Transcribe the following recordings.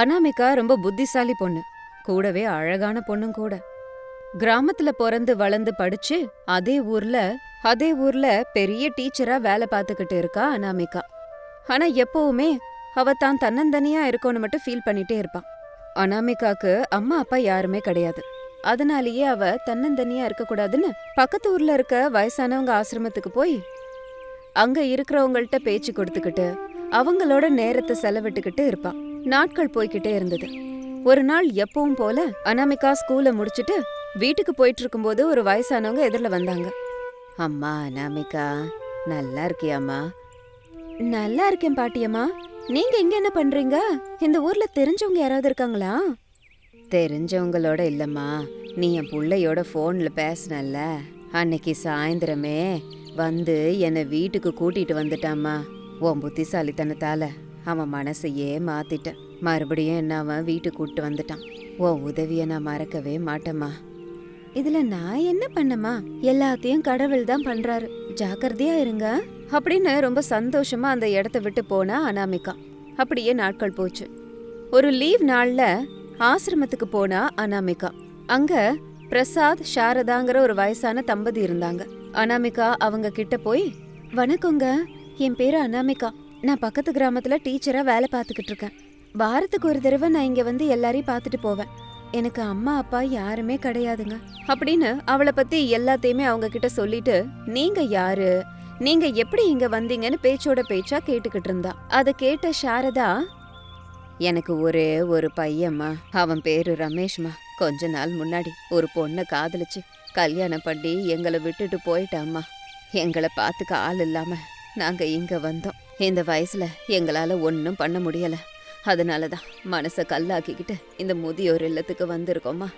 அனாமிகா ரொம்ப புத்திசாலி பொண்ணு. கூடவே அழகான பொண்ணும் கூட. கிராமத்துல பிறந்து வளர்ந்து படிச்சு அதே ஊர்ல அதே ஊர்ல பெரிய டீச்சரா வேலை பார்த்துக்கிட்டு இருக்கா அனாமிகா. ஆனா எப்பவுமே அவ தான் தன்னந்தனியா இருக்கோன்னு மட்டும் ஃபீல் பண்ணிட்டே இருப்பான் அனாமிகாக்கு அம்மா அப்பா யாருமே கிடையாது. அதனாலேயே அவ தன்னந்தனியா இருக்கக்கூடாதுன்னு பக்கத்து ஊர்ல இருக்க வயசானவங்க ஆசிரமத்துக்கு போய் அங்க இருக்கிறவங்கள்ட்ட பேச்சு கொடுத்துக்கிட்டு அவங்களோட நேரத்தை செலவிட்டுக்கிட்டு இருப்பான் நாட்கள் போய்கிட்டே இருந்தது. ஒரு நாள் எப்பவும் போல அனாமிகா ஸ்கூலை முடிச்சிட்டு வீட்டுக்கு போயிட்டு இருக்கும்போது ஒரு வயசானவங்க எதிரில் வந்தாங்க. அம்மா அனாமிகா நல்லா இருக்கியாம்மா? நல்லா இருக்கேன் பாட்டியம்மா. நீங்க இங்க என்ன பண்றீங்க? இந்த ஊர்ல தெரிஞ்சவங்க யாராவது இருக்காங்களா? தெரிஞ்சவங்களோட இல்லம்மா. நீ என் புள்ளையோட ஃபோன்ல பேசினல்ல. அன்னைக்கு சாயந்தரமே வந்து என்னை வீட்டுக்கு கூட்டிட்டு வந்துட்டாம்மா. உன் புத்திசாலித்தனத்தால. அவன் மனசையே மாத்திட்டேன். மறுபடியும் என்ன அவன் வீட்டுக்கு கூட்டு வந்துட்டான். உன் உதவியை நான் மறக்கவே மாட்டேம்மா. இதுல நான் என்ன பண்ணமா எல்லாத்தையும் கடவுள் தான் பண்றாரு. ஜாக்கிரதையா இருங்க. அப்படின்னு ரொம்ப சந்தோஷமா அந்த இடத்த விட்டு போனா அனாமிகா. அப்படியே நாட்கள் போச்சு. ஒரு லீவ் நாள்ல ஆசிரமத்துக்கு போனா அனாமிகா. அங்க பிரசாத் சாரதாங்கிற ஒரு வயசான தம்பதி இருந்தாங்க. அனாமிகா அவங்க கிட்ட போய் வணக்கங்க. என் பேரு அனாமிகா. நான் பக்கத்து கிராமத்துல டீச்சரா வேலை பார்த்துக்கிட்டு இருக்கேன். வாரத்துக்கு ஒரு தடவை நான் இங்க வந்து எல்லாரையும் பார்த்துட்டு போவேன். எனக்கு அம்மா அப்பா யாருமே கிடையாதுங்க. அப்படின்னு அவளை பத்தி எல்லாத்தையுமே அவங்க கிட்ட சொல்லிட்டு நீங்க யாரு? நீங்க எப்படி இங்க வந்தீங்கன்னு பேச்சோட பேச்சா கேட்டுக்கிட்டு இருந்தா? அதை கேட்ட சாரதா எனக்கு ஒரே ஒரு பையம்மா. அவன் பேரு ரமேஷ்மா. கொஞ்ச நாள் முன்னாடி ஒரு பொண்ணை காதலிச்சு கல்யாணம் பண்ணி எங்களை விட்டுட்டு போயிட்டாம்மா. எங்களை பார்த்துக்க ஆள் இல்லாம நாங்க இங்க வந்தோம். இந்த வயசுல எங்களால ஒன்றும் பண்ண முடியல. அதனால தான் மனசை கல்லாக்கிக்கிட்டு இந்த முதியோர் இல்லத்துக்கு வந்திருக்கோம்மா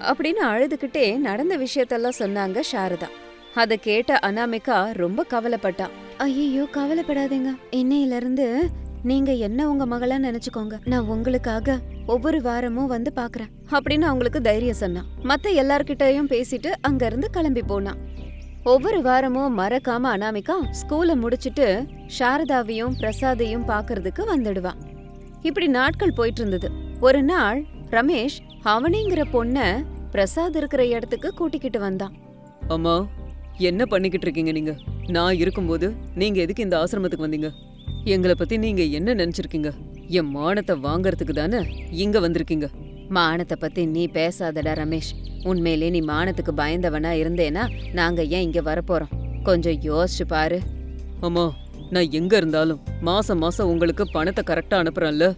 அப்படின்னு அழுதுகிட்டே நடந்த விஷயத்தெல்லாம் சொன்னாங்க சாரதா. அதை கேட்ட அனாமிகா ரொம்ப கவலைப்பட்டா ஐயோ கவலைப்படாதீங்க. இன்னையில இருந்து நீங்க என்ன உங்க மகளா நினைச்சுக்கோங்க. நான் உங்களுக்காக ஒவ்வொரு வாரமும் வந்து பாக்குறேன். அப்படின்னு அவங்களுக்கு தைரியம் சொன்னான். மத்த எல்லார்கிட்டயும் பேசிட்டு அங்க இருந்து கிளம்பி போனான். ஒவ்வொரு வாரமும் மறக்காம அனாமிகா ஸ்கூலை முடிச்சிட்டு சாரதாவையும் பிரசாதையும் பாக்குறதுக்கு வந்துடுவான் இப்படி நாட்கள் போயிட்டு இருந்தது ஒரு நாள் ரமேஷ் அவனிங்கிற பொண்ண பிரசாத் இருக்கிற இடத்துக்கு கூட்டிக்கிட்டு வந்தான். அம்மா என்ன பண்ணிக்கிட்டு இருக்கீங்க நீங்க? நான் இருக்கும்போது நீங்க எதுக்கு இந்த ஆசிரமத்துக்கு வந்தீங்க? எங்களை பத்தி நீங்க என்ன நினைச்சிருக்கீங்க? என் மானத்தை வாங்கறதுக்கு தானே இங்க வந்திருக்கீங்க? மானத்தை பத்தி நீ பேசாதடா ரமேஷ். உண்மையிலே நீ மானத்துக்கு பயந்தவனா இருந்தேனா நாங்க ஏன் இங்க வரப்போறோம்? கொஞ்சம் யோசிச்சு பாரு. அம்மா நான் எங்க இருந்தாலும் மாசம் மாசம் உங்களுக்கு பணத்தை கரெக்டா அனுப்புறேன்ல?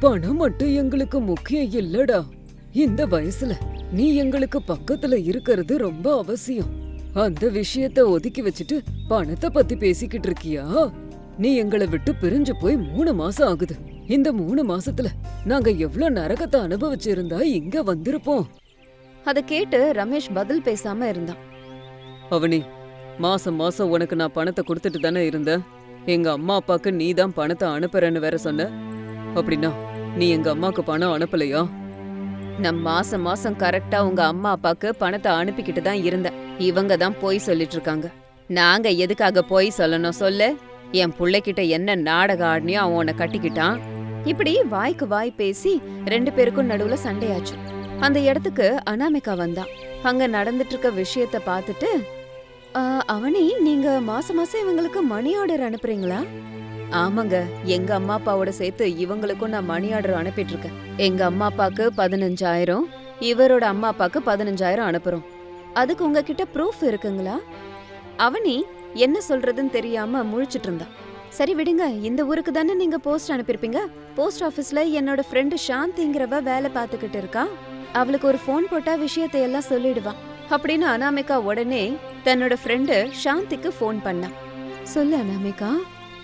பணம் மட்டும் எங்களுக்கு முக்கியம் இல்லடா. இந்த வயசுல நீ எங்களுக்கு பக்கத்துல இருக்கிறது ரொம்ப அவசியம். அந்த விஷயத்த ஒதுக்கி வச்சுட்டு பணத்தை பத்தி பேசிக்கிட்டு இருக்கியா? நீ எங்களை விட்டு பிரிஞ்சு போய் மூணு மாசம் ஆகுது. இந்த மூணு மாசத்துல நாங்க எவ்ளோ நரகத்தை அனுபவிச்சிருந்தா இங்க வந்திருப்போம். அதை கேட்டு ரமேஷ் பதில் பேசாம இருந்தான். அவனி மாசம் மாசம் உனக்கு நான் பணத்தை கொடுத்துட்டு தானே இருந்தேன் எங்க அம்மா அப்பாக்கு நீ தான் பணத்தை அனுப்புறேன்னு வேற சொன்ன? அப்படின்னா நீ எங்க அம்மாக்கு பணம் அனுப்பலையா? நான் மாசம் மாசம் கரெக்டா உங்க அம்மா அப்பாக்கு பணத்தை அனுப்பிக்கிட்டு தான் இருந்தேன். இவங்க தான் போய் சொல்லிட்டு இருக்காங்க. நாங்க எதுக்காக போய் சொல்லணும் சொல்லு? என் புள்ளைகிட்ட என்ன நாடகம் ஆடினியோ அவன் உன்னை கட்டிக்கிட்டான். இப்படி வாய்க்கு வாய் பேசி ரெண்டு பேருக்கும் நடுவுல சண்டையாச்சு. அந்த இடத்துக்கு அனாமிகா வந்தான் அங்க நடந்துட்டு இருக்க விஷயத்த பார்த்துட்டு அவனி நீங்க மாசம் மாசம் இவங்களுக்கு மணி ஆர்டர் அனுப்புறீங்களா? ஆமாங்க எங்க அம்மா அப்பாவோட சேர்த்து இவங்களுக்கும் நான் மணி ஆர்டர் அனுப்பிட்டு இருக்கேன் எங்க அம்மா அப்பாக்கு பதினஞ்சாயிரம் இவரோட அம்மா அப்பாக்கு பதினஞ்சாயிரம் அனுப்புறோம். அதுக்கு உங்ககிட்ட ப்ரூஃப் இருக்குங்களா? அவனி என்ன சொல்றதுன்னு தெரியாம முழிச்சிட்டு இருந்தா சரி விடுங்க இந்த ஊருக்கு தானே நீங்க போஸ்ட் அனுப்பியிருப்பீங்க? போஸ்ட் ஆபீஸ்ல என்னோட ஃப்ரெண்டு சாந்திங்கிறவ வேலை பார்த்துக்கிட்டு இருக்கா? அவளுக்கு ஒரு ஃபோன் போட்டா விஷயத்தை எல்லாம் சொல்லிடுவா. அப்படின்னு அனாமிகா உடனே தன்னோட ஃப்ரெண்டு சாந்திக்கு ஃபோன் பண்ணா. சொல்லு அனாமிகா.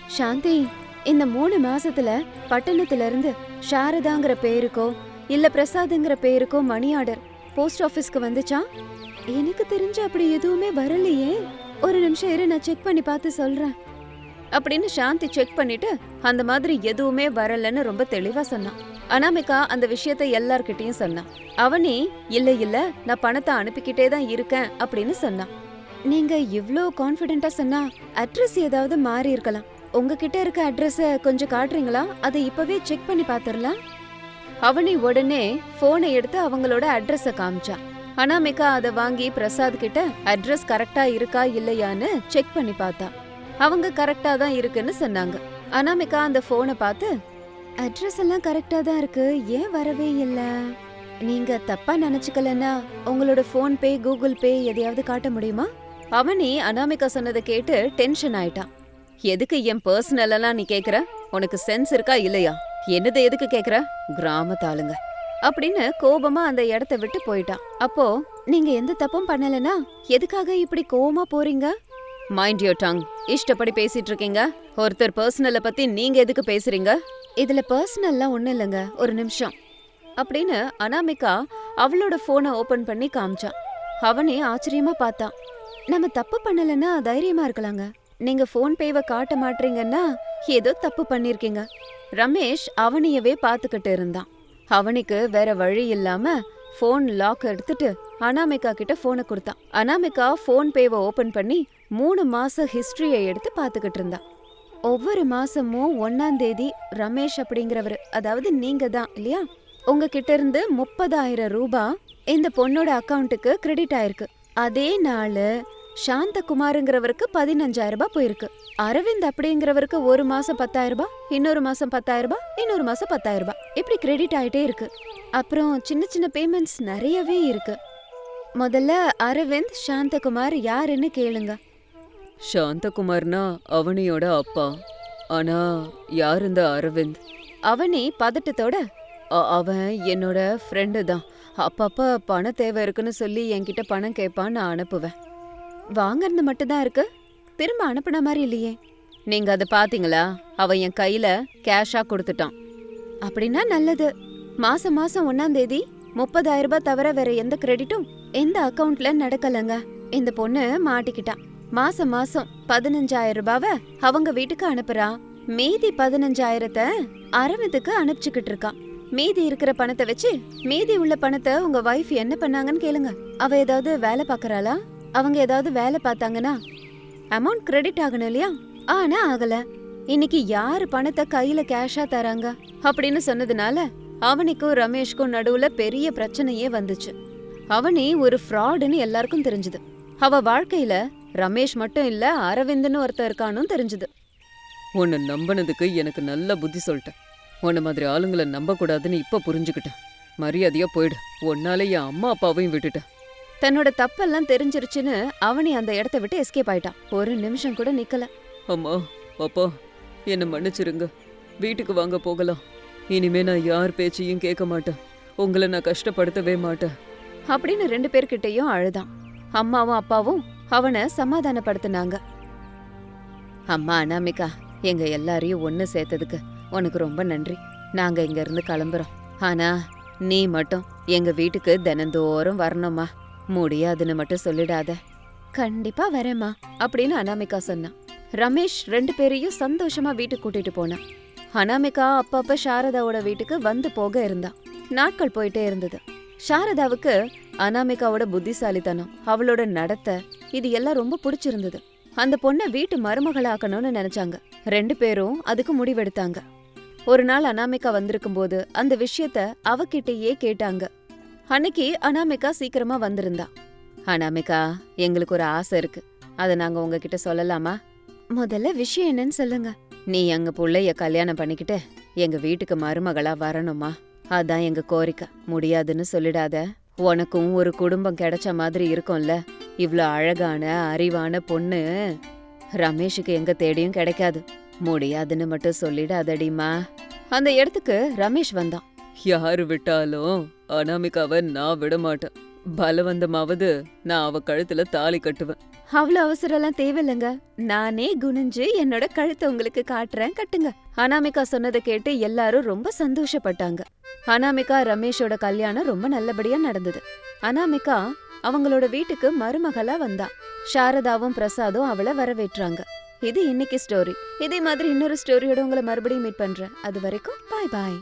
சாந்தி இந்த மூணு மாசத்துல பட்டணத்துல இருந்து சாரதாங்கிற பேருக்கோ இல்ல பிரசாதுங்கிற பேருக்கோ மணி ஆர்டர் போஸ்ட் ஆபீஸ்க்கு வந்துச்சா? எனக்கு தெரிஞ்சு அப்படி எதுவுமே வரலையே. ஒரு நிமிஷம் இரு நான் செக் பண்ணி பார்த்து சொல்றேன். அப்படின்னு சாந்தி செக் பண்ணிட்டு அந்த மாதிரி எதுவுமே வரலன்னு ரொம்ப தெளிவா சொன்னான். அனாமிகா அந்த விஷயத்த எல்லார்கிட்டயும் சொன்னான். அவனி இல்ல இல்ல நான் பணத்தை அனுப்பிக்கிட்டே தான் இருக்கேன் அப்படின்னு சொன்னான். நீங்க இவ்ளோ கான்ஃபிடென்ட்டா சொன்னா அட்ரஸ் ஏதாவது மாறி இருக்கலாம். உங்ககிட்ட இருக்க அட்ரஸ கொஞ்சம் காட்டுறீங்களா? அதை இப்பவே செக் பண்ணி பாத்துரலாம். அவனி உடனே போனை எடுத்து அவங்களோட அட்ரஸ காமிச்சான். அனாமிகா அதை வாங்கி பிரசாத் கிட்ட அட்ரஸ் கரெக்டா இருக்கா இல்லையான்னு செக் பண்ணி பார்த்தான் அவங்க கரெக்டா தான் இருக்குன்னு சொன்னாங்க. அனாமிகா அந்த போனை பார்த்து அட்ரஸ் எல்லாம் கரெக்டா தான் இருக்கு. ஏன் வரவே இல்ல? நீங்க தப்பா நினைச்சுக்கலன்னா உங்களோட ஃபோன் பே கூகுள் பே எதையாவது காட்ட முடியுமா? அவனி அனாமிகா சொன்னதை கேட்டு டென்ஷன் ஆயிட்டான். எதுக்கு என் பர்சனலெல்லாம் நீ கேக்குற? உனக்கு சென்ஸ் இருக்கா இல்லையா? என்னது எதுக்கு கேக்குற? கிராமத்தாளுங்க அப்படின்னு கோபமா அந்த இடத்த விட்டு போயிட்டான். அப்போ நீங்க எந்த தப்பும் பண்ணலனா எதுக்காக இப்படி கோவமா போறீங்க? மைண்ட் யோர் டங் இஷ்டப்படி பேசிட்டு இருக்கீங்க ஒருத்தர் பர்சனலை பத்தி நீங்க எதுக்கு பேசுறீங்க? இதுல பர்சனல்லாம் ஒண்ணும் இல்லைங்க. ஒரு நிமிஷம். அப்படின்னு அனாமிகா அவளோட போனை ஓபன் பண்ணி காமிச்சான் அவனே ஆச்சரியமா பார்த்தான். நம்ம தப்பு பண்ணலன்னா தைரியமா இருக்கலாங்க. நீங்க ஃபோன் பேவை காட்ட மாட்டீங்கன்னா ஏதோ தப்பு பண்ணிருக்கீங்க. ரமேஷ் அவனையவே பார்த்துக்கிட்டு இருந்தான். அவனுக்கு வேற வழி இல்லாம ஃபோன் லாக் எடுத்துட்டு அனாமிகா கிட்ட ஃபோனை கொடுத்தான். அனாமிகா ஃபோன் பேவை ஓபன் பண்ணி மூணு மாச ஹிஸ்ட்ரியை எடுத்து பார்த்துக்கிட்டு இருந்தா. ஒவ்வொரு மாசமும் ஒன்னாம் தேதி ரமேஷ் அப்படிங்கிறவர் அதாவது நீங்க தான் இல்லையா? உங்ககிட்ட இருந்து முப்பதாயிரம் ரூபாய் இந்த பொண்ணோட அக்கௌண்ட்டுக்கு கிரெடிட் ஆயிருக்கு. அதே நாள் சாந்தகுமாருங்கிறவருக்கு பதினஞ்சாயிரம் ரூபாய் போயிருக்கு. அரவிந்த் அப்படிங்கிறவருக்கு ஒரு மாசம் பத்தாயிரம் ரூபாய் இன்னொரு மாசம் பத்தாயிரம் ரூபாய் இன்னொரு மாசம் பத்தாயிரம் ரூபாய். இப்படி கிரெடிட் ஆயிட்டே இருக்கு. அப்புறம் சின்ன சின்ன பேமெண்ட்ஸ் நிறையவே இருக்கு. முதல்ல அரவிந்த் சாந்தகுமார் யாருன்னு கேளுங்க. சாந்தகுமார்னா அவனியோட அப்பா. ஆனா யார் இந்த அரவிந்த்? அவனே பதட்டத்தோட அ- அவன் என்னோட ஃப்ரெண்டு தான். அப்பப்ப பண தேவை இருக்குன்னு சொல்லி என்கிட்ட பணம் கேட்பான் நான் அனுப்புவேன். வாங்கறது மட்டும்தான் இருக்கு. திரும்ப அனுப்புன மாதிரி இல்லையே. நீங்க அதை பாத்தீங்களா? அவன் என் கையில கேஷா கொடுத்துட்டான். அப்படின்னா நல்லது. மாசம் மாசம் ஒன்னாம் தேதி முப்பதாயிரம் ரூபாய் தவிர வேற எந்த கிரெடிட்டும் எந்த அக்கவுண்ட்ல நடக்கலங்க. இந்த பொண்ணு மாட்டிக்கிட்டா. மாசம் மாசம் பதினஞ்சாயிரம் ரூபாவை அவங்க வீட்டுக்கு அனுப்புறா. மீதி பதினஞ்சாயிரத்தை அரவிந்துக்கு அனுப்பிச்சுக்கிட்டு இருக்கான் மீதி இருக்கிற பணத்தை வச்சு மீதி உள்ள பணத்தை உங்க ஒய்ஃப் என்ன பண்ணாங்கன்னு கேளுங்க. அவ ஏதாவது வேலை பாக்குறாளா அவங்க ஏதாவது வேலை பார்த்தாங்கன்னா அமௌண்ட் கிரெடிட் ஆகணும் இல்லையா? ஆனா ஆகல. இன்னைக்கு யாரு பணத்தை கையில கேஷா தராங்க? அப்படின்னு சொன்னதுனால அவனுக்கும் ரமேஷ்க்கும் நடுவுல பெரிய பிரச்சனையே வந்துச்சு. அவனி ஒரு ஃப்ராடுன்னு எல்லாருக்கும் தெரிஞ்சது. அவ வாழ்க்கையில ரமேஷ் மட்டும் இல்ல அரவிந்த்னு ஒருத்தன் இருக்கானும் தெரிஞ்சது. உன்னை நம்பினதுக்கு எனக்கு நல்ல புத்தி சொல்லிட்டேன். உன்னை மாதிரி ஆளுங்களை நம்பக்கூடாதுன்னு இப்ப புரிஞ்சுக்கிட்டேன். மரியாதையா போயிடு. உன்னால என் அம்மா அப்பாவையும் விட்டுட்டேன். தன்னோட தப்பெல்லாம் தெரிஞ்சிருச்சுன்னு அவனி அந்த இடத்த விட்டு எஸ்கேப் ஆயிட்டான். ஒரு நிமிஷம் கூட நிக்கல. அம்மா அப்பா என்னை மன்னிச்சிருங்க. வீட்டுக்கு வாங்க போகலாம். இனிமே நான் யார் பேச்சையும் கேட்க மாட்டேன். உங்களை நான் கஷ்டப்படுத்தவே மாட்டேன். அப்படின்னு ரெண்டு பேர்கிட்டயும் அழுதான். அம்மாவும் அப்பாவும் அவனை சமாதானப்படுத்தினாங்க. அம்மா அனாமிகா எங்க எல்லாரையும் ஒன்று சேர்த்ததுக்கு உனக்கு ரொம்ப நன்றி. நாங்க இங்க இருந்து கிளம்புறோம். ஆனா நீ மட்டும் எங்க வீட்டுக்கு தினந்தோறும் வரணுமா முடியாதுன்னு மட்டும் சொல்லிடாத. கண்டிப்பா வரேம்மா அப்படின்னு அனாமிகா சொன்னான் ரமேஷ் ரெண்டு பேரையும் சந்தோஷமா வீட்டுக்கு கூட்டிட்டு போனான். அனாமிகா அப்பப்ப சாரதாவோட வீட்டுக்கு வந்து போக இருந்தா நாட்கள் போயிட்டே இருந்தது. சாரதாவுக்கு அனாமிகாவோட புத்திசாலித்தனம் அவளோட நடத்தை இது எல்லாம் ரொம்ப பிடிச்சிருந்தது. அந்த பொண்ணை வீட்டு மருமகளாக்கணும்னு நினைச்சாங்க. ரெண்டு பேரும் அதுக்கு முடிவெடுத்தாங்க. ஒரு நாள் அனாமிகா வந்திருக்கும் போது அந்த விஷயத்த அவகிட்டயே கேட்டாங்க. அன்னைக்கு அனாமிகா சீக்கிரமா வந்திருந்தா. அனாமிகா எங்களுக்கு ஒரு ஆசை இருக்கு. அதை நாங்க உங்ககிட்ட சொல்லலாமா? முதல்ல விஷயம் என்னன்னு சொல்லுங்க. நீ எங்க புள்ளைய கல்யாணம் பண்ணிக்கிட்டு எங்க வீட்டுக்கு மருமகளா வரணுமா? அதான் எங்க கோரிக்கை. முடியாதுன்னு சொல்லிடாத. உனக்கும் ஒரு குடும்பம் கிடைச்ச மாதிரி இருக்கும்ல. இவ்ளோ அழகான அறிவான பொண்ணு. ரமேஷுக்கு எங்க தேடியும் கிடைக்காது. முடியாதுன்னு மட்டும் சொல்லிடாதடிமா அந்த இடத்துக்கு ரமேஷ் வந்தான். யாரு விட்டாலும் அனாமிகாவை நான் விட மாட்டேன் பலவந்தமாவது நான் அவ கழுத்துல தாலி கட்டுவேன். அவ்வளவு அவசரம்லாம் தேவையில்லைங்க. நானே குனிஞ்சு என்னோட கழுத்தை உங்களுக்கு காட்டுறேன் கட்டுங்க. அனாமிகா சொன்னதை கேட்டு எல்லாரும் ரொம்ப சந்தோஷப்பட்டாங்க. அனாமிகா ரமேஷோட கல்யாணம் ரொம்ப நல்லபடியா நடந்தது. அனாமிகா அவங்களோட வீட்டுக்கு மருமகளா வந்தா. சாரதாவும் பிரசாதும் அவளை வரவேற்றாங்க. இது இன்னைக்கு ஸ்டோரி இதே மாதிரி இன்னொரு ஸ்டோரியோட உங்களை மறுபடியும் மீட் பண்றேன். அது வரைக்கும் பாய் பாய்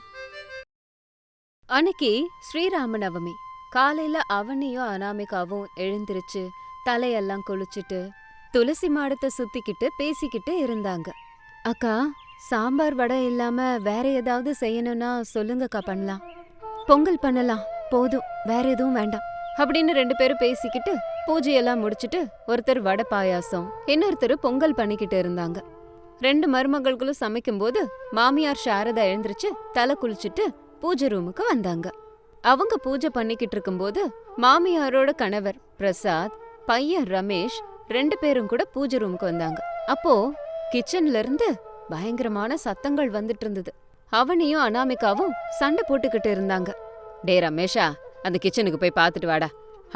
அன்னைக்கு ஸ்ரீராம நவமி காலையில அவனியும் அனாமிகாவும் எழுந்திருச்சு தலையெல்லாம் குளிச்சுட்டு துளசி மாடத்தை சுத்திக்கிட்டு பேசிக்கிட்டு இருந்தாங்க. அக்கா சாம்பார் வடை இல்லாம வேற ஏதாவது செய்யணும்னா சொல்லுங்கக்கா பண்ணலாம். பொங்கல் பண்ணலாம். போதும். வேற எதுவும் வேண்டாம். அப்படின்னு ரெண்டு பேரும் பேசிக்கிட்டு பூஜையெல்லாம் முடிச்சிட்டு ஒருத்தர் வடை பாயாசம் இன்னொருத்தர் பொங்கல் பண்ணிக்கிட்டு இருந்தாங்க. ரெண்டு மருமகள்களும் சமைக்கும்போது மாமியார் சாரதா எழுந்திருச்சு தலை குளிச்சுட்டு பூஜை ரூமுக்கு வந்தாங்க. அவங்க பூஜை பண்ணிக்கிட்டு இருக்கும்போது மாமியாரோட கணவர் பிரசாத் பையன் ரமேஷ் ரெண்டு பேரும் கூட பூஜை ரூமுக்கு வந்தாங்க. அப்போ கிச்சன்ல இருந்து பயங்கரமான சத்தங்கள் வந்துட்டு இருந்தது. அவனையும் அனாமிகாவும் சண்டை போட்டுக்கிட்டு இருந்தாங்க. டே ரமேஷா அந்த கிச்சனுக்கு போய் பார்த்துட்டு வாடா.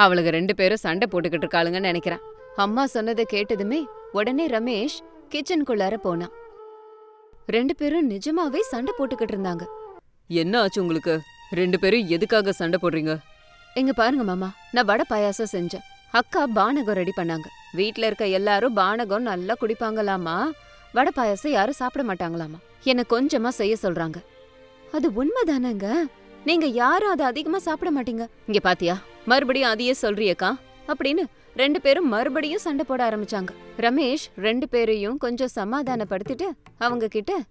அவளுக்கு ரெண்டு பேரும் சண்டை போட்டுக்கிட்டு இருக்காளுங்கன்னு நினைக்கிறேன். அம்மா சொன்னதை கேட்டதுமே உடனே ரமேஷ் கிச்சனுக்குள்ளார போனான் ரெண்டு பேரும் நிஜமாவே சண்டை போட்டுக்கிட்டு இருந்தாங்க. என்ன ஆச்சு உங்களுக்கு? ரெண்டு பேரும் எதுக்காக சண்டை போடுறீங்க? இங்க பாருங்க மாமா நான் வடை பாயாசம் செஞ்சேன். அக்கா பானகம் ரெடி பண்ணாங்க. வீட்ல இருக்க எல்லாரும் பானகம் நல்லா குடிப்பாங்களாமா? வடை பாயாசம் யாரும் சாப்பிட மாட்டாங்களாமா? என்ன கொஞ்சமா செய்ய சொல்றாங்க. அது உண்மைதானங்க? நீங்க யாரும் அதை அதிகமா சாப்பிட மாட்டீங்க. இங்க பாத்தியா மறுபடியும் அதையே சொல்றியக்கா? அப்படின்னு ரெண்டு பேரும் மறுபடியும் சண்டை போட ஆரம்பிச்சாங்க. ரமேஷ் ரெண்டு பேரையும் கொஞ்சம் சமாதானப்படுத்திட்டு அவங்க கிட்ட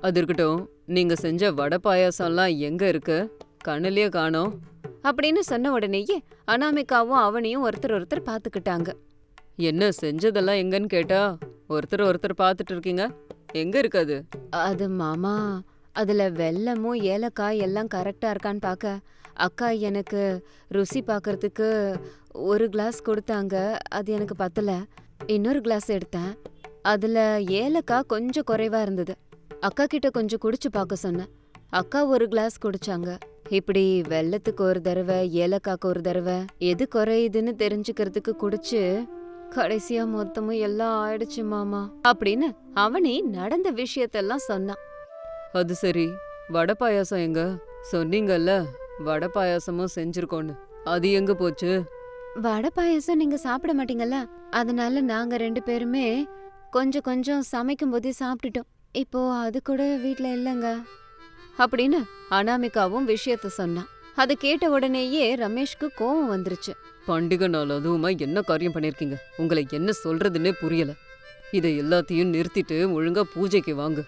அது இருக்கட்டும் நீங்க செஞ்ச வடை பாயாசம்லாம் எங்க இருக்கு? கண்ணுலயே காணோம். அப்படின்னு சொன்ன உடனேயே அனாமிகாவும் அவனையும் ஒருத்தர் ஒருத்தர் பாத்துக்கிட்டாங்க என்ன செஞ்சதெல்லாம் எங்கன்னு கேட்டா ஒருத்தர் ஒருத்தர் பார்த்துட்டு இருக்கீங்க? எங்க இருக்கு அது? மாமா அதுல வெல்லமும் ஏலக்காய் எல்லாம் கரெக்டா இருக்கான்னு பார்க்க அக்கா எனக்கு ருசி பார்க்கறதுக்கு ஒரு கிளாஸ் கொடுத்தாங்க அது எனக்கு பத்தல. இன்னொரு கிளாஸ் எடுத்தேன். அதுல ஏலக்காய் கொஞ்சம் குறைவா இருந்தது. அக்கா கிட்ட கொஞ்சம் குடிச்சு பார்க்க சொன்னேன். அக்கா ஒரு கிளாஸ் குடிச்சாங்க. இப்படி வெல்லத்துக்கு ஒரு தடவை ஏலக்காய்க்கு ஒரு தடவை எது குறையுதுன்னு தெரிஞ்சுக்கிறதுக்கு குடிச்சு கடைசியா மொத்தமும் எல்லாம் ஆயிடுச்சு மாமா அப்படின்னு அவனே நடந்த விஷயத்தெல்லாம் சொன்னான். அது சரி. வடை பாயாசம் எங்க? சொன்னீங்கல்ல வடை பாயாசமும் செஞ்சிருக்கோன்னு. அது எங்க போச்சு? வடை பாயசம் நீங்க சாப்பிட மாட்டீங்கல்ல அதனால நாங்க ரெண்டு பேருமே கொஞ்சம் கொஞ்சம் சமைக்கும் போதே சாப்பிட்டுட்டோம். இப்போ அது கூட வீட்ல இல்லைங்க. அப்படின்னு அனாமிகாவும் விஷயத்த சொன்னான். அதை கேட்ட உடனேயே ரமேஷ்க்கு கோவம் வந்துருச்சு. பண்டிகை நாள் அதுவுமா என்ன காரியம் பண்ணிருக்கீங்க? உங்களை என்ன சொல்றதுன்னே புரியல. இதை எல்லாத்தையும் நிறுத்திட்டு ஒழுங்கா பூஜைக்கு வாங்க.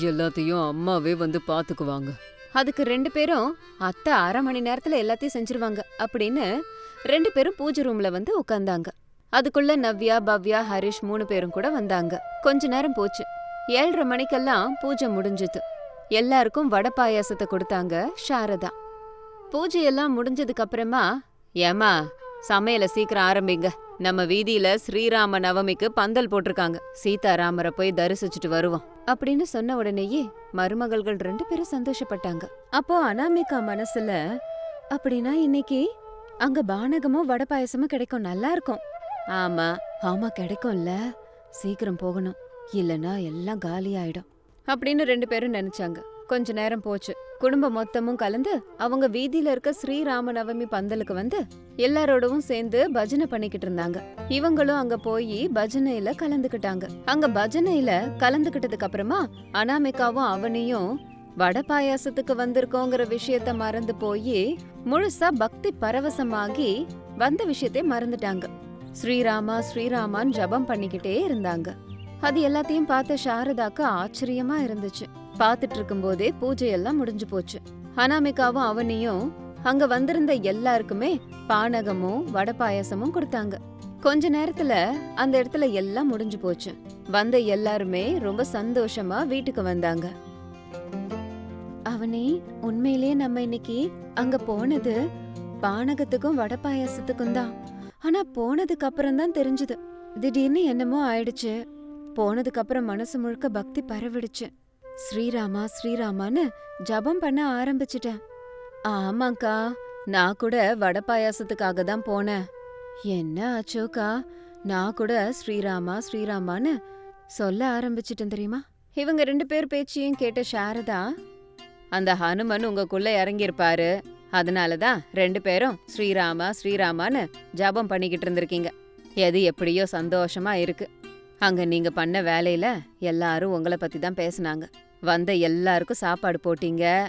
எல்லாத்தையும் அம்மாவே வந்து பாத்துக்குவாங்க. அதுக்கு ரெண்டு பேரும் அத்தை அரை மணி நேரத்துல எல்லாத்தையும் செஞ்சிருவாங்க அப்படின்னு ரெண்டு பேரும் பூஜை ரூம்ல வந்து உட்கார்ந்தாங்க அதுக்குள்ள நவ்யா பவ்யா ஹரிஷ் மூணு பேரும் கூட வந்தாங்க. கொஞ்ச நேரம் போச்சு. ஏழரை மணிக்கெல்லாம் பூஜை முடிஞ்சுது. எல்லாருக்கும் வடை பாயாசத்தை கொடுத்தாங்க சாரதா. பூஜையெல்லாம் முடிஞ்சதுக்கு அப்புறமா ஏமா சமையல சீக்கிரம் ஆரம்பிங்க. நம்ம வீதியில ஸ்ரீராம நவமிக்கு பந்தல் போட்டிருக்காங்க. சீதாராமரை போய் தரிசிச்சுட்டு வருவோம். அப்படின்னு சொன்ன உடனேயே மருமகள்கள் ரெண்டு பேரும் சந்தோஷப்பட்டாங்க. அப்போ அனாமிகா மனசுல அப்படின்னா இன்னைக்கு அங்க பானகமும் வடை பாயசமும் கிடைக்கும் நல்லா இருக்கும். ஆமா ஆமா கிடைக்கும்ல. சீக்கிரம் போகணும். இல்லனா எல்லாம் காலி ஆயிடும் அப்படின்னு ரெண்டு பேரும் நினைச்சாங்க. கொஞ்ச நேரம் போச்சு. குடும்பம் மொத்தமும் கலந்து அவங்க வீதியில இருக்க ஸ்ரீராம நவமி பந்தலுக்கு வந்து எல்லாரோடவும் சேர்ந்து பஜனை பண்ணிக்கிட்டு இருந்தாங்க. இவங்களும் அங்க போய் பஜனையில கலந்துக்கிட்டாங்க. அங்க பஜனையில கலந்துக்கிட்டதுக்கு அப்புறமா அனாமிகாவும் அவனையும் வடை பாயாசத்துக்கு வந்திருக்கோங்கிற விஷயத்த மறந்து போய் முழுசா பக்தி பரவசமாகி வந்த விஷயத்தை மறந்துட்டாங்க. ஸ்ரீராமா ஸ்ரீராமான் ஜபம் பண்ணிக்கிட்டே இருந்தாங்க. அது எல்லாத்தையும் பார்த்த சாரதாக்கு ஆச்சரியமா இருந்துச்சு. பார்த்துட்டு இருக்கும்போதே பூஜை எல்லாம் முடிஞ்சு போச்சு. அனாமிகாவும் அவனையும் அங்க வந்திருந்த எல்லாருக்குமே பானகமும் வடை பாயாசமும் கொடுத்தாங்க. கொஞ்ச நேரத்துல அந்த இடத்துல எல்லாம் முடிஞ்சு போச்சு. வந்த எல்லாருமே ரொம்ப சந்தோஷமா வீட்டுக்கு வந்தாங்க. அவனே உண்மையிலேயே நம்ம இன்னைக்கு அங்க போனது பானகத்துக்கும் வடை பாயாசத்துக்கும் தான். ஆனா போனதுக்கு அப்புறம் தான் தெரிஞ்சது. திடீர்னு என்னமோ ஆயிடுச்சு. போனதுக்கு அப்புறம் மனசு முழுக்க பக்தி பரவிடுச்சு. ஸ்ரீராமா ஸ்ரீராமான்னு ஜபம் பண்ண ஆரம்பிச்சிட்டேன். ஆமாக்கா நான் கூட வடை பாயாசத்துக்காக தான் போனேன். என்ன ஆச்சோக்கா நான் கூட ஸ்ரீராமா ஸ்ரீராமான்னு சொல்ல ஆரம்பிச்சிட்டேன் தெரியுமா? இவங்க ரெண்டு பேர் பேச்சையும் கேட்ட சாரதா அந்த ஹனுமன் உங்களுக்குள்ள இறங்கியிருப்பாரு. அதனால தான் ரெண்டு பேரும் ஸ்ரீராமா ஸ்ரீராமான்னு ஜபம் பண்ணிக்கிட்டு இருந்திருக்கீங்க. எது எப்படியோ சந்தோஷமா இருக்கு. அங்க நீங்க பண்ண வேலையில எல்லாரும் உங்களை பத்தி தான் பேசுனாங்க. வந்த எல்லாருக்கும் சாப்பாடு போட்டீங்க.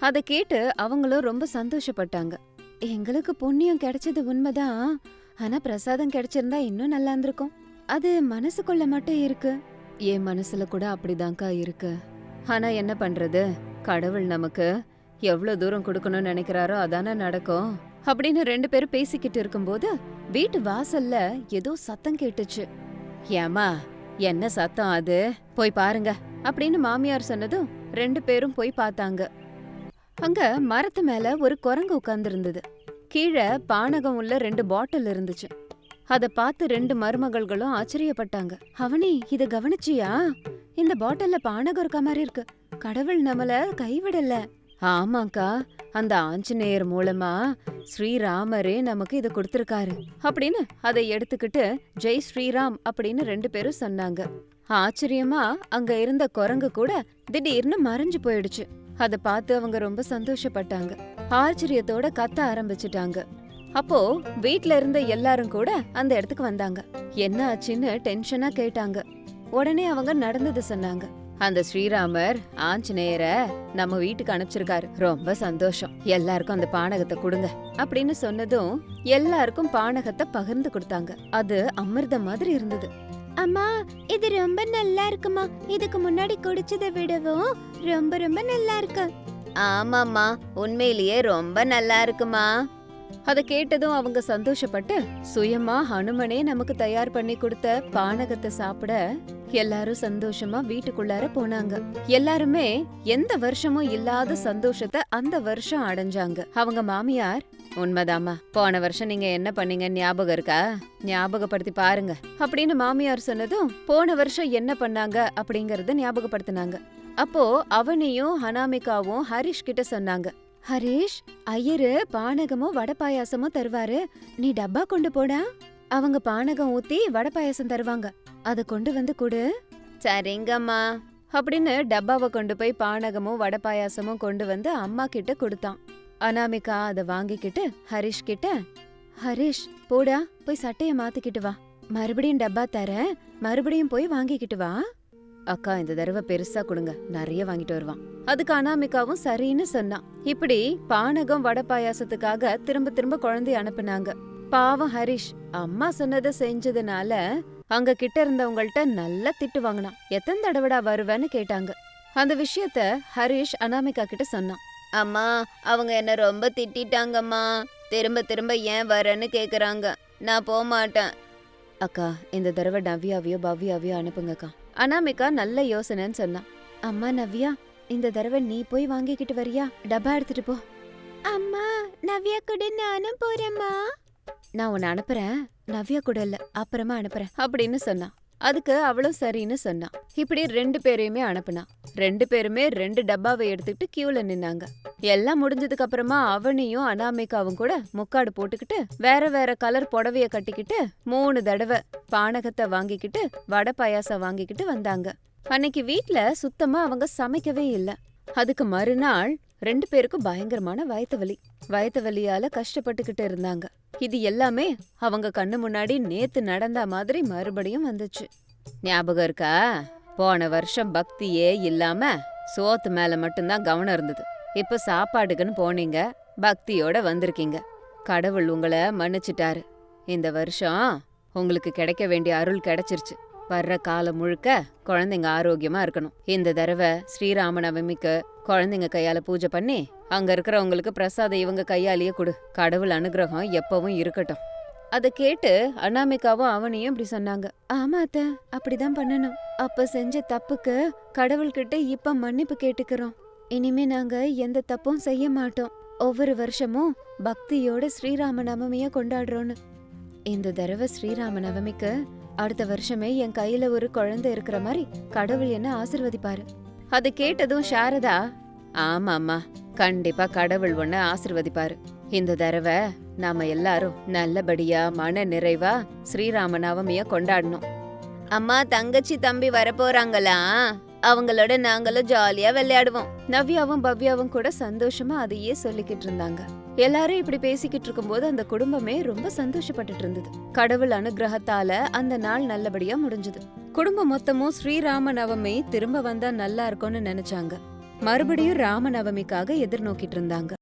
அதை கேட்டு அவங்களும் ரொம்ப சந்தோஷப்பட்டாங்க. எங்களுக்கு புண்ணியம் கிடைச்சது உண்மைதான். ஆனா பிரசாதம் கிடைச்சிருந்தா இன்னும் நல்லா இருந்திருக்கும். அது மனசுக்குள்ள மட்டும் இருக்கு. என் மனசுல கூட அப்படிதான்க்கா இருக்கு. ஆனா என்ன பண்றது? கடவுள் நமக்கு எவ்வளவு தூரம் கொடுக்கணும்னு நினைக்கிறாரோ அதானே நடக்கும். அப்படின்னு ரெண்டு பேரும் பேசிக்கிட்டு இருக்கும்போது வீட்டு வாசல்ல ஏதோ சத்தம் கேட்டுச்சு. ஏமா என்ன சத்தம் அது? போய் பாருங்க. அப்படின்னு மாமியார் சொன்னதும் ரெண்டு பேரும் போய் பார்த்தாங்க. அங்க மரத்து மேல ஒரு குரங்கு உட்கார்ந்துருந்தது. கீழே பானகம் உள்ள ரெண்டு பாட்டில் இருந்துச்சு. அத பார்த்து ரெண்டு மருமகள்களும் ஆச்சரியப்பட்டாங்க. அவனி இத கவனிச்சியா? இந்த பாட்டில்ல பானகம் இருக்க மாதிரி இருக்கு. கடவுள் நம்மள கைவிடல. ஆமாக்கா அந்த ஆஞ்சநேயர் மூலமா ஸ்ரீராமரே நமக்கு இதை கொடுத்திருக்காரு. அப்படின்னு அதை எடுத்துக்கிட்டு ஜெய் ஸ்ரீராம் அப்படின்னு ரெண்டு பேரும் சொன்னாங்க. ஆச்சரியமா அங்க இருந்த குரங்கு கூட திடீர்னு மறைஞ்சு போயிடுச்சு. அத பார்த்து அவங்க ரொம்ப சந்தோஷப்பட்டாங்க. ஆச்சரியத்தோட கத்த ஆரம்பிச்சிட்டாங்க. அப்போ வீட்ல இருந்த எல்லாரும் கூட அந்த இடத்துக்கு வந்தாங்க. என்ன ஆச்சுன்னு டென்ஷனா கேட்டாங்க. உடனே அவங்க நடந்தது சொன்னாங்க. அந்த ஸ்ரீராமர் ஆஞ்சநேயரை நம்ம வீட்டுக்கு அனுப்பிச்சிருக்காரு. ரொம்ப சந்தோஷம். எல்லாருக்கும் அந்த பானகத்தை கொடுங்க. அப்படின்னு சொன்னதும் எல்லாருக்கும் பானகத்தை பகிர்ந்து கொடுத்தாங்க. அது அமிர்தம் மாதிரி இருந்தது. அம்மா இது ரொம்ப நல்லா இருக்குமா? இதுக்கு முன்னாடி குடிச்சதை விடவும் ரொம்ப ரொம்ப நல்லா இருக்கு. ஆமாம்மா உண்மையிலேயே ரொம்ப நல்லா இருக்குமா? அத கேட்டதும் அவங்க சந்தோஷப்பட்டு சுயமா ஹனுமனே நமக்கு தயார் பண்ணி கொடுத்த பானகத்தை சாப்பிட எல்லாரும் சந்தோஷமா வீட்டுக்குள்ளார போனாங்க. எல்லாருமே எந்த வருஷமும் இல்லாத சந்தோஷத்தை அந்த வருஷம் அடைஞ்சாங்க. அவங்க மாமியார் உண்மைதாம்மா போன வருஷம் நீங்க என்ன பண்ணீங்க? ஞாபகம் இருக்கா? ஞாபகப்படுத்தி பாருங்க. அப்படின்னு மாமியார் சொன்னதும் போன வருஷம் என்ன பண்ணாங்க? அப்படிங்கறத ஞாபகப்படுத்தினாங்க. அப்போ அவனையும் ஹனாமிகாவும் ஹரிஷ் கிட்ட சொன்னாங்க. ஹரிஷ் ஐயரு பானகமும் வடை பாயாசமும் தருவாரு. நீ டப்பா கொண்டு போடா. அவங்க பானகம் ஊத்தி வடை பாயாசம் தருவாங்க. அத கொண்டு வந்து கொடு. சரிங்கம்மா. அப்படின்னு டப்பாவை கொண்டு போய் பானகமும் வடை பாயாசமும் கொண்டு வந்து அம்மா கிட்ட கொடுத்தான். அனாமிகா அத வாங்கிக்கிட்டு ஹரிஷ் கிட்ட ஹரிஷ் போடா போய் சட்டைய மாத்திக்கிட்டு வா. மறுபடியும் டப்பா தரேன். மறுபடியும் போய் வாங்கிக்கிட்டு வா. அக்கா இந்த தடவை பெருசா கொடுங்க. நிறைய வாங்கிட்டு வருவான். அதுக்கு அனாமிகாவும் சரின்னு சொன்னான் இப்படி பானகம் வடை பாயாசத்துக்காக திரும்ப திரும்ப குழந்தைய அனுப்புனாங்க. பாவம் ஹரிஷ் அம்மா சொன்னதை செஞ்சதுனால அங்க கிட்ட இருந்தவங்கள்ட்ட நல்லா திட்டு வாங்கினான். எத்தனை தடவைடா வருவேன்னு கேட்டாங்க. அந்த விஷயத்த ஹரிஷ் அனாமிகா கிட்ட சொன்னான். அம்மா அவங்க என்ன ரொம்ப திட்டிட்டாங்கம்மா. திரும்ப திரும்ப ஏன் வரேன்னு கேக்குறாங்க. நான் போக மாட்டேன் அக்கா இந்த தடவை நவ்யாவையோ பவ்யாவையோ அனுப்புங்கக்கா. அனாமிகா நல்ல யோசனைன்னு சொன்னான் அம்மா நவ்யா இந்த தடவை நீ போய் வாங்கிக்கிட்டு வரியா? டப்பா எடுத்துட்டு போ. அம்மா நவ்யா கூட நானும் போறேம்மா. நான் உன்னை அனுப்புறேன். நவ்யா கூட இல்ல அப்புறமா அனுப்புறேன் அப்படின்னு சொன்னான் அதுக்கு அவளும் சரின்னு சொன்னான் இப்படி ரெண்டு பேரையுமே அனுப்புனான் ரெண்டு பேருமே ரெண்டு டப்பாவை எடுத்துக்கிட்டு கியூல நின்னாங்க. எல்லாம் முடிஞ்சதுக்கு அப்புறமா அவனையும் அனாமிகாவும் கூட முக்காடு போட்டுக்கிட்டு வேற வேற கலர் புடவைய கட்டிக்கிட்டு மூணு தடவை பானகத்தை வாங்கிக்கிட்டு வடை பாயாசம் வாங்கிக்கிட்டு வந்தாங்க. அன்னைக்கு வீட்ல சுத்தமா அவங்க சமைக்கவே இல்ல. அதுக்கு மறுநாள் ரெண்டு பேருக்கும் பயங்கரமான வயத்து வலி. வயத்து வலியால கஷ்டப்பட்டுக்கிட்டு இருந்தாங்க. இது எல்லாமே அவங்க கண்ணு முன்னாடி நேத்து நடந்த மாதிரி மறுபடியும் வந்துச்சு. ஞாபகம் இருக்கா? போன வருஷம் பக்தியே இல்லாம சோத்து மேல மட்டும்தான் கவனம் இருந்தது. இப்ப சாப்பாடுக்குன்னு போனீங்க பக்தியோட வந்திருக்கீங்க. கடவுள் உங்களை மன்னிச்சிட்டாரு. இந்த வருஷம் உங்களுக்கு கிடைக்க வேண்டிய அருள் கிடைச்சிருச்சு. வர்ற காலம் முழுக்க குழந்தைங்க ஆரோக்கியமா இருக்கணும். இந்த தடவை ஸ்ரீராம நவமிக்கு குழந்தைங்க கையால பூஜை பண்ணி அங்க இருக்கிறவங்களுக்கு பிரசாதம் இவங்க கையாலேயே கொடு. கடவுள் அனுகிரகம் எப்பவும் இருக்கட்டும். அத கேட்டு அனாமிகாவும் அவனையும் இப்படி சொன்னாங்க. ஆமா அத்த அப்படிதான் பண்ணணும். அப்ப செஞ்ச தப்புக்கு கடவுள்கிட்ட இப்ப மன்னிப்பு கேட்டுக்கிறோம். இனிமே நாங்க எந்த தப்பும் செய்ய மாட்டோம். ஒவ்வொரு வருஷமும் பக்தியோட ஸ்ரீராம நவமிய கொண்டாடுறோன்னு இந்த தடவை ஸ்ரீராம நவமிக்கு அடுத்த வருஷமே என் கையில ஒரு குழந்தை இருக்கிற மாதிரி கடவுள் என்ன ஆசிர்வதிப்பாரு. அது கேட்டதும் சாரதா ஆமாம்மா கண்டிப்பா கடவுள் ஒன்ன ஆசிர்வதிப்பாரு. இந்த தடவை நாம எல்லாரும் நல்லபடியா மன நிறைவா ஸ்ரீராம நவமிய கொண்டாடணும். அம்மா தங்கச்சி தம்பி வரப்போறாங்களா? அவங்களோட நாங்களும் ஜாலியா விளையாடுவோம். நவ்யாவும் பவ்யாவும் கூட சந்தோஷமா அதையே சொல்லிக்கிட்டு இருந்தாங்க. எல்லாரும் இப்படி பேசிக்கிட்டு இருக்கும்போது அந்த குடும்பமே ரொம்ப சந்தோஷப்பட்டுட்டு இருந்தது. கடவுள் அனுகிரகத்தால அந்த நாள் நல்லபடியா முடிஞ்சது. குடும்பம் மொத்தமும் ஸ்ரீராம நவமி திரும்ப வந்தா நல்லா இருக்கும்னு நினைச்சாங்க. மறுபடியும் ராம நவமிக்காக எதிர்நோக்கிட்டு இருந்தாங்க.